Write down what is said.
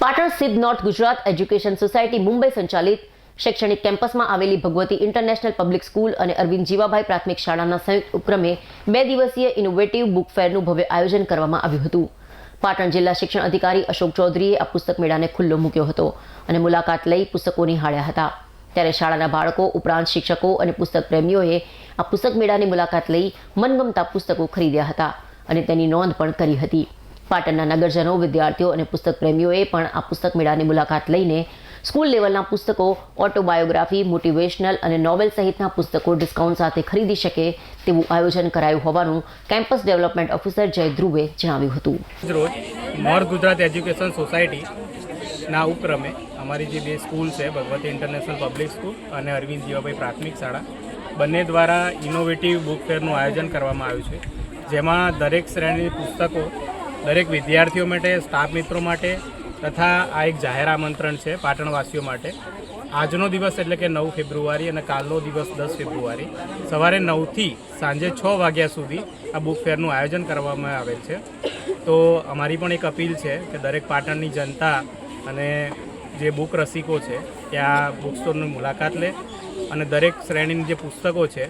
પાટણ સ્થિત north Gujarat education society Mumbai સંચાલિત શૈક્ષણિક કેમ્પસમાં આવેલી ભગવતી ઇન્ટરનેશનલ પબ્લિક સ્કૂલ અને અરવિંદ જીવાભાઈ પ્રાથમિક શાળાના સંયુક્ત ઉપક્રમે બે દિવસીય ઇનોવેટિવ બુક ફેરનું ભવ્ય આયોજન કરવામાં આવ્યું હતું. પાટણ જિલ્લા શિક્ષણ અધિકારી અશોક ચૌધરીએ આ પુસ્તક મેળાને ખુલ્લો મૂક્યો હતો અને મુલાકાત લઈ પુસ્તકો નિહાળ્યા હતા. ત્યારે શાળાના બાળકો, ઉપરાંત શિક્ષકો અને પુસ્તક પ્રેમીઓએ આ પુસ્તક મેળાની મુલાકાત લઈ મનગમતા પુસ્તકો ખરીદ્યા હતા અને તેની નોંધ પણ કરી હતી. પાટણના નગરજનો, વિદ્યાર્થીઓ અને પુસ્તક પ્રેમીઓએ પણ આ પુસ્તક મેળાની મુલાકાત લઈને સ્કૂલ લેવલના પુસ્તકો, ઓટોબાયોગ્રાફી, મોટિવેશનલ અને નોવેલ સહિતના પુસ્તકો ડિસ્કાઉન્ટ સાથે ખરીદી શકે તેવું આયોજન કરાયું હોવાનું કેમ્પસ ડેવલપમેન્ટ ઓફિસર જય ધ્રુવે જણાવ્યું હતું. રોજ નોર્થ ગુજરાત એજ્યુકેશન સોસાયટીના ઉપક્રમે અમારી જે બે સ્કૂલ છે, ભગવતી ઇન્ટરનેશનલ પબ્લિક સ્કૂલ અને અરવિંદ જીવાભાઈ પ્રાથમિક શાળા, બંને દ્વારા ઇનોવેટિવ બુક ફેરનું આયોજન કરવામાં આવ્યું છે. જેમાં દરેક શ્રેણીની પુસ્તકો દરેક વિદ્યાર્થીઓ માટે, સ્ટાફ મિત્રો માટે તથા આ એક જાહેર આમંત્રણ છે પાટણવાસીઓ માટે. આજનો દિવસ એટલે કે નવ ફેબ્રુઆરી અને કાલનો દિવસ દસ ફેબ્રુઆરી. સવારે નવથી સાંજે છ વાગ્યા સુધી આ બુક ફેરનું આયોજન કરવામાં આવેલ છે. તો અમારી પણ એક અપીલ છે કે દરેક પાટણની જનતા અને જે બુક રસિકો છે ત્યાં બુક સ્ટોરની મુલાકાત લે અને દરેક શ્રેણીની જે પુસ્તકો છે